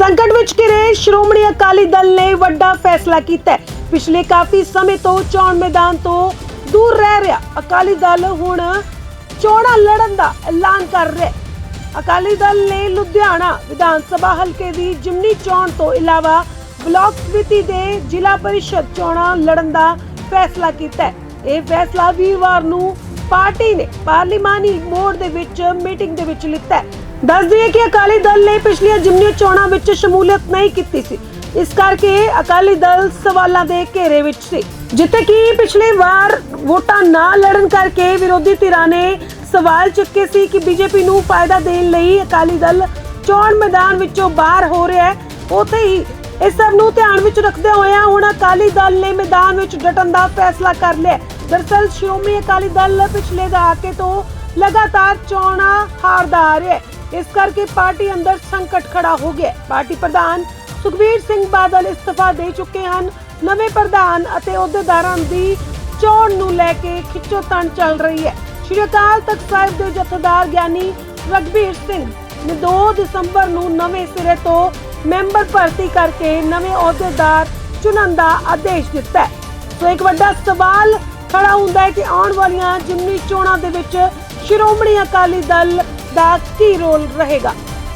ਸੰਕਟ ਵਿੱਚ ਘਿਰੇ ਸ਼੍ਰੋਮਣੀ ਅਕਾਲੀ ਦਲ ਨੇ ਵੱਡਾ ਫੈਸਲਾ ਕੀਤਾ ਹੈ। ਪਿਛਲੇ ਕਾਫੀ ਸਮੇਂ ਤੋਂ ਚੋਣ ਮੈਦਾਨ ਤੋਂ ਦੂਰ ਰਹਿ ਰਿਹਾ ਅਕਾਲੀ ਦਲ ਹੁਣ ਚੋਣਾਂ ਲੜਨ ਦਾ ਐਲਾਨ ਕਰ ਰਿਹਾ ਅਕਾਲੀ ਦਲ ਨੇ ਲੁਧਿਆਣਾ ਵਿਧਾਨ ਸਭਾ ਹਲਕੇ ਦੀ ਜਿਮਨੀ ਚੋਣ ਤੋਂ ਇਲਾਵਾ ਬਲਾਕ ਸਮਿਤੀ ਦੇ ਜ਼ਿਲ੍ਹਾ ਪਰਿਸ਼ਦ ਚੋਣਾਂ ਲੜਨ ਦਾ ਫੈਸਲਾ ਕੀਤਾ ਹੈ। ਇਹ ਫੈਸਲਾ ਵੀਰਵਾਰ ਨੂੰ ਪਾਰਟੀ ਨੇ ਪਾਰਲੀਮਾਨੀ ਮੋੜ ਦੇ ਵਿੱਚ ਮੀਟਿੰਗ ਦੇ ਵਿੱਚ ਲਿੱਤਾ ਦੱਸ ਦਈਏ ਕਿ ਅਕਾਲੀ ਦਲ ਨੇ ਪਿਛਲੀਆਂ ਜਿਮਨੀ ਚੋਣਾਂ ਵਿੱਚ ਸ਼ਮੂਲੀਅਤ ਨਹੀਂ ਕੀਤੀ ਸੀ, ਇਸ ਕਰਕੇ ਅਕਾਲੀ ਦਲ ਸਵਾਲਾਂ ਦੇ ਘੇਰੇ ਵਿੱਚ ਸੀ, ਜਿੱਥੇ ਕਿ ਪਿਛਲੇ ਵਾਰ ਵੋਟਾਂ ਨਾ ਲੜਨ ਕਰਕੇ ਵਿਰੋਧੀ ਧਿਰਾਂ ਨੇ ਸਵਾਲ ਚੁੱਕੇ ਸੀ ਕਿ ਬੀਜੇਪੀ ਨੂੰ ਫਾਇਦਾ ਦੇਣ ਲਈ ਅਕਾਲੀ ਦਲ ਚੋਣ ਮੈਦਾਨ ਵਿੱਚੋਂ ਬਾਹਰ ਹੋ ਰਿਹਾ ਹੈ ਉੱਥੇ ਹੀ ਇਸ ਸਭ ਨੂੰ ਧਿਆਨ ਵਿੱਚ ਰੱਖਦੇ ਹੋਏ ਹੁਣ ਅਕਾਲੀ ਦਲ ਨੇ ਮੈਦਾਨ ਵਿੱਚ ਡਟਣ ਦਾ ਫੈਸਲਾ ਕਰ ਲਿਆ ਹੈ। ਦਰਅਸਲ ਸ਼੍ਰੋਮਣੀ ਅਕਾਲੀ ਦਲ ਪਿਛਲੇ ਦਹਾਕੇ ਤੋਂ ਲਗਾਤਾਰ ਚੋਣਾਂ ਹਾਰਦਾ ਆ ਰਿਹਾ ਹੈ ਇਸ ਕਰਕੇ ਪਾਰਟੀ ਅੰਦਰ ਸੰਕਟ ਖੜਾ ਹੋ ਗਿਆ ਪਾਰਟੀ ਪ੍ਰਧਾਨ ਸੁਖਬੀਰ ਸਿੰਘ ਬਾਦਲ ਇਸਤਫਾ ਦੇ ਚੁੱਕੇ ਹਨ। ਨਵੇਂ ਪ੍ਰਧਾਨ ਅਤੇ ਅਹੁਦੇਦਾਰਾਂ ਦੀ ਚੋਣ ਨੂੰ ਲੈ ਕੇ ਖਿੱਚੋਤਾਣ ਚੱਲ ਰਹੀ ਹੈ। ਸ਼੍ਰੀ ਅਕਾਲ ਤਖਤ ਸਾਹਿਬ ਦੇ ਜਥੇਦਾਰ ਗਿਆਨੀ ਰਗਬੀਰ ਸਿੰਘ ਨੇ 2 ਦਸੰਬਰ ਨੂੰ ਨਵੇਂ ਸਿਰੇ ਤੋਂ ਮੈਂਬਰ ਭਰਤੀ ਕਰਕੇ ਨਵੇਂ ਅਹੁਦੇਦਾਰ ਚੁਣਨ ਦਾ ਆਦੇਸ਼ ਦਿੱਤਾ ਹੈ। ਸੋ ਇੱਕ ਵੱਡਾ ਸਵਾਲ ਖੜਾ ਹੁੰਦਾ ਹੈ ਕਿ ਆਉਣ ਵਾਲੀਆਂ ਜਿਮਨੀ ਚੋਣਾਂ ਦੇ ਵਿੱਚ ਸ਼੍ਰੋਮਣੀ ਅਕਾਲੀ ਦਲ ਦਾ ਕੀ ਰੋਲ ਰਹੇਗਾ?